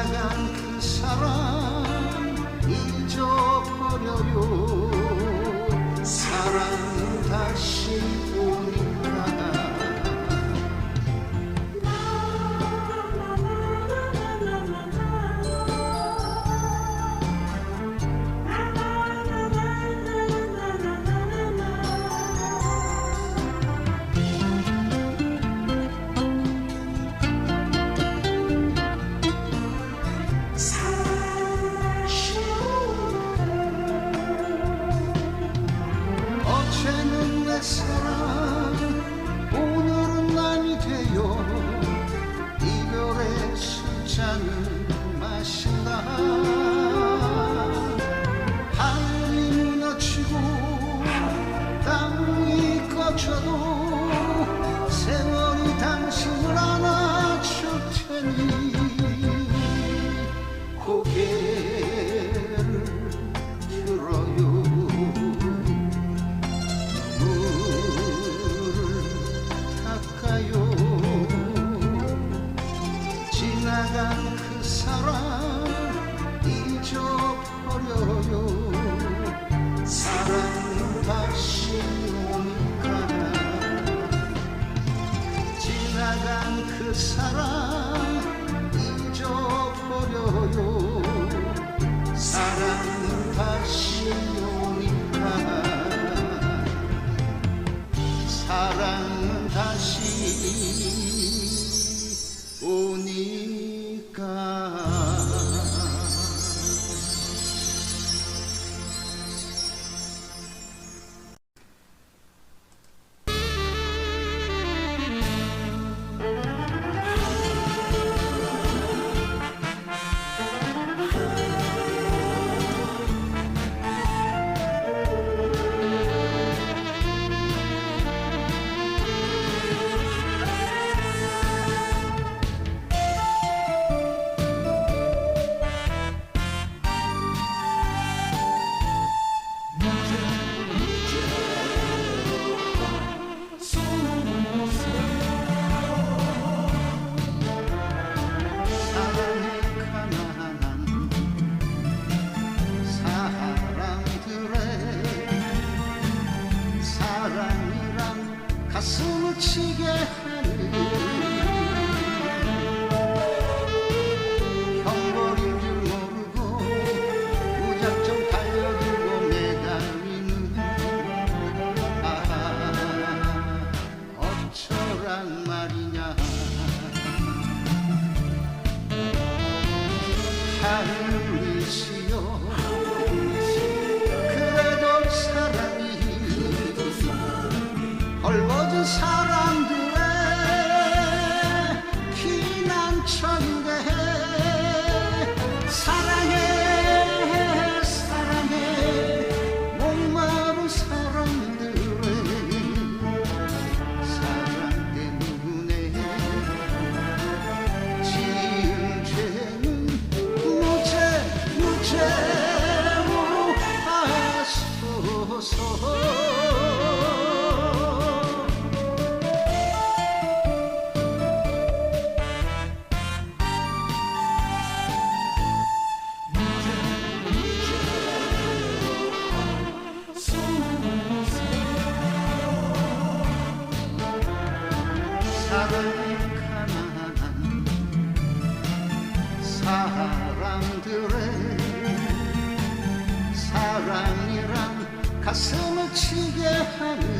나간 그 사람 잊어버려요. 사랑 다시 başında 도 사랑은 다시 오니까. 사랑은 다시 오니까. 가슴을 치게 하는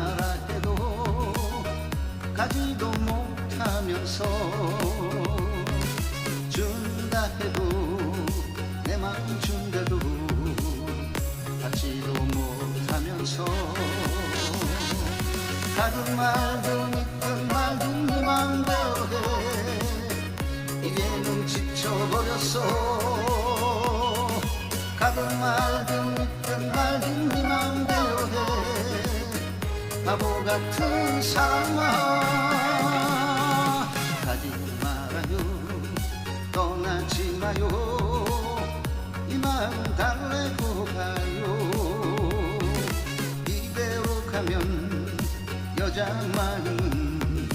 떠나라 해도 가지도 못하면서 준다 해도 내맘 준대도 받지도 못하면서 가든 말든 있든 말든 네 맘대로 해. 이제는 지쳐버렸어. 가든 말든 있든 말든 네 맘대로 해 바보 같은 사람아. 가지 말아요. 떠나지 마요. 이 마음 달래고 가요. 이대로 가면 여자 마음은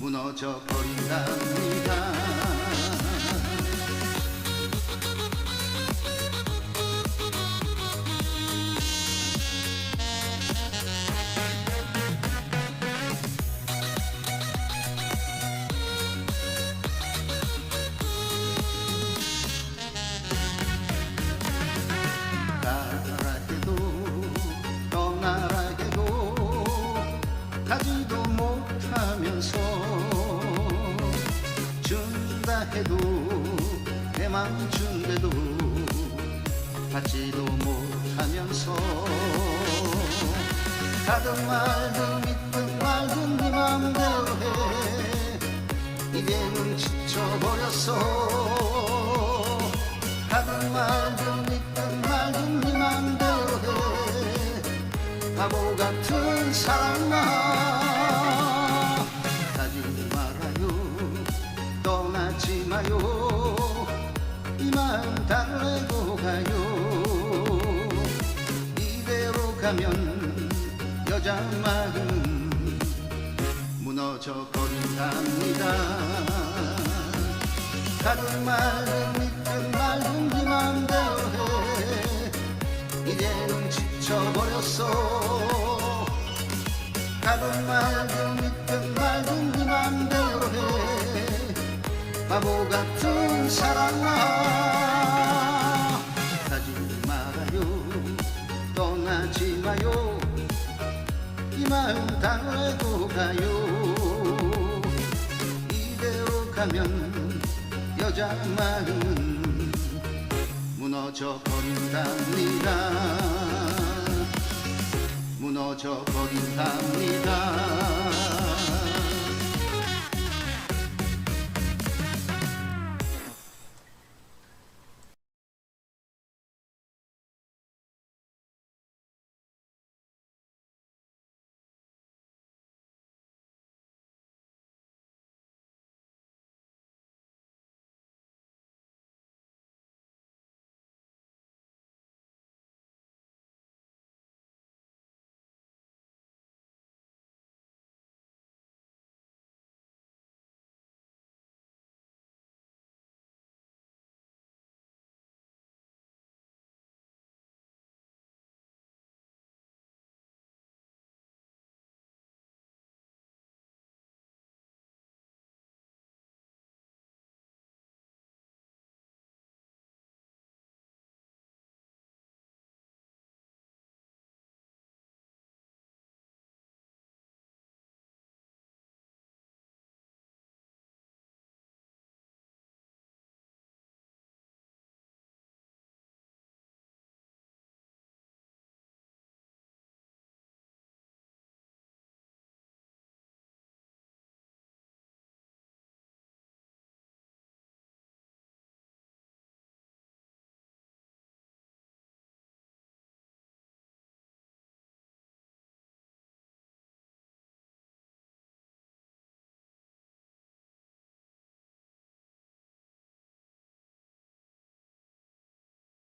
무너져 버린답니다 받지도 못하면서 가든 말든 있든 말든 네 맘대로 해. 이제는 지쳐버렸어 가든 말든 있든 말든 네 맘대로 해. 바보 같은 사람아 가지 말아요. 떠나지 마요. 이 마음 달래고 가요 가면 여자 마음은 무너져 버린답니다. 가든 말든 있든 말든 네 맘대로 해. 이제는 지쳐버렸어. 가든 말든 있든 말든 네 맘대로 해. 바보 같은 사랑아 마요? 이 마음 달래고 가요? 이대로 가면 여자 마음은 무너져 버린답니다. 무너져 버린답니다